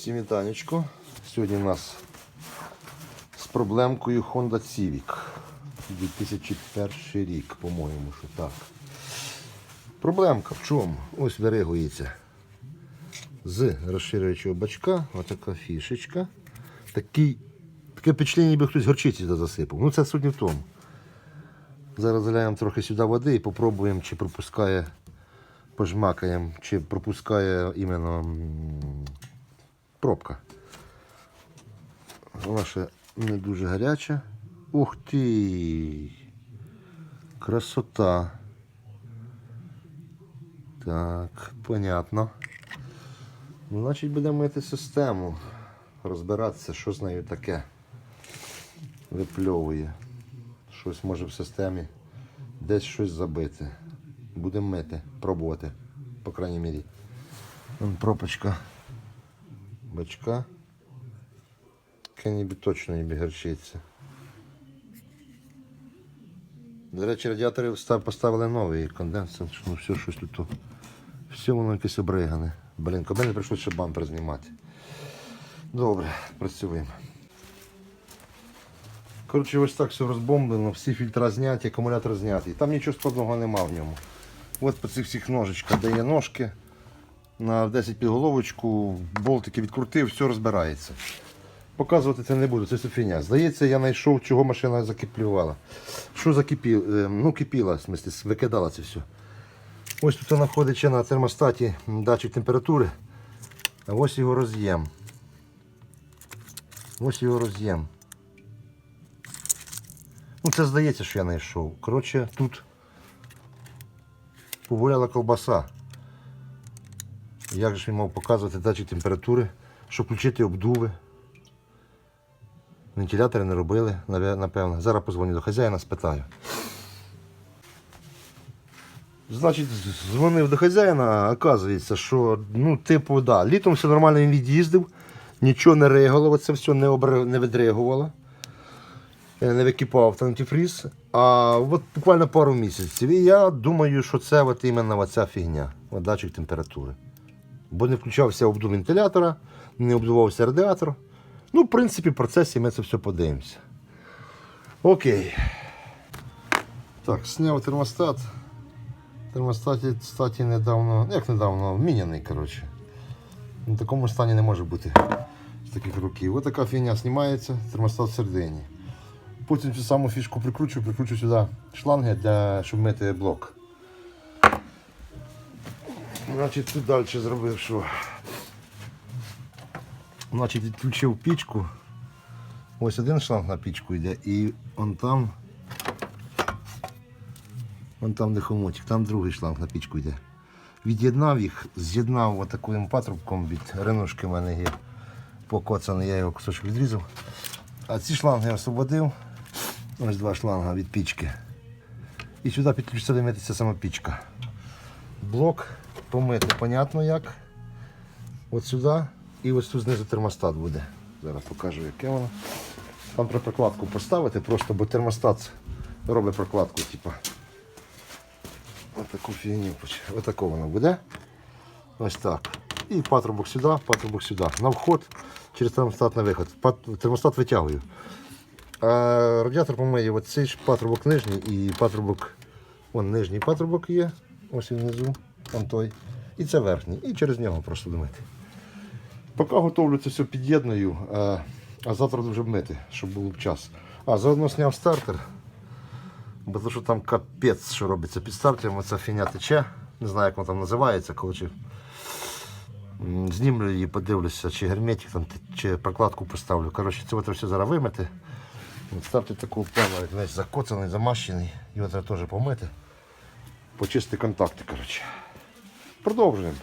Всім. Сьогодні у нас з проблемкою Honda Civic. 2001 рік, по-моєму, що так. Проблемка в чому? Ось виригується з розширюючого бачка, отака фішечка. Такий, таке впечатлення, ніби хтось горчиці засипав. Ну це суть в тому. Зараз заляємо трохи сюди води і попробуємо, чи пропускає, пожмакаємо, чи пропускає іменно пробка. Вона ще не дуже гаряча. Ух ти! Красота. Так, понятно. Значить, будемо мити систему, розбиратися, що з нею таке випльовує. Щось може в системі десь щось забити. Будемо мити, пробувати, по крайній мірі. Пропочка бачка. Таке ніби точно ніби гірчиця. До речі, радіатори поставили новий конденсер, ну все щось тут. Все воно якесь обригане. Блін, мене прийшлося ще бампер знімати. Добре, працюємо. Коротше, ось так все розбомблено, всі фільтра зняті, акумулятор знятий. Там нічого складного нема в ньому. От по цих всіх ножичках, де є ножки. На 10 підголовочку, болтики відкрутив, все розбирається. Показувати це не буду, це все фігня. Здається, я знайшов, чого машина закиплювала. Що закипіла? Ну, кипіла, в смислі, викидала це все. Ось тут знаходиться на термостаті датчик температури. А ось його роз'єм. Ось його роз'єм. Ну, це здається, що я знайшов. Коротше, тут побуряла ковбаса. Як же він мав показувати датчик температури, щоб включити обдуви. Вентилятори не робили, напевно. Зараз позвоню до хазяїна, спитаю. Значить, дзвонив до хазяїна, а оказується, що ну, типу, да, літом все нормально він від'їздив, нічого не ригало, це все не, обри... не видригувало, е, не википав антифріз. А от буквально пару місяців. І я думаю, що це от іменно оця фігня, от датчик температури. Бо не включався обдув вентилятора, не обдувався радіатор. Ну, в принципі, в процесі ми це все подивимося. Окей. Так, зняв термостат. Термостат, кстати, недавно, як недавно, міняний, коротше. На такому стані не може бути з таких років. Ось така фігня знімається, термостат всередині. Потім цю саму фішку прикручую, прикручу сюди шланги, для, щоб мити блок. Значить, тут далі зробив що. Значить, відключив пічку. Ось один шланг на пічку йде і он там. Вон там де хомутик, там другий шланг на пічку йде. Від'єднав їх, з'єднав отаким патрубком від ринушки в мене є покоцаний, я його кусочок відрізав. А ці шланги я освободив. Ось два шланга від пічки. І сюди підключиться димитися сама пічка. Блок помити, понятно як. От сюди і ось тут знизу термостат буде. Зараз покажу, яке воно. Там треба прокладку поставити, просто бо термостат робить прокладку, типу. Ось таку фігню. Ось таку воно буде. Ось так. І патрубок сюди, патрубок сюди. На вход через термостат на виход. Термостат витягую. А радіатор помиє ось цей ж патрубок нижній і патрубок. Вон нижній патрубок є. Ось він внизу, там той. І це верхній. І через нього просто домити. Поки готовлю це все під'єдную, а, а завтра вже вмити, щоб був час. А, заодно зняв стартер. Бо то, що там капець, що робиться під стартером, оця фіня тече. Не знаю, як воно там називається. Коротше, знімлю її, подивлюся, чи герметик там, чи прокладку поставлю. Коротше, це все зараз вимити. Стартер такого як весь закоцаний, замащений. Його треба теж помити. Почистити контакти, коротше. Продовжуємо.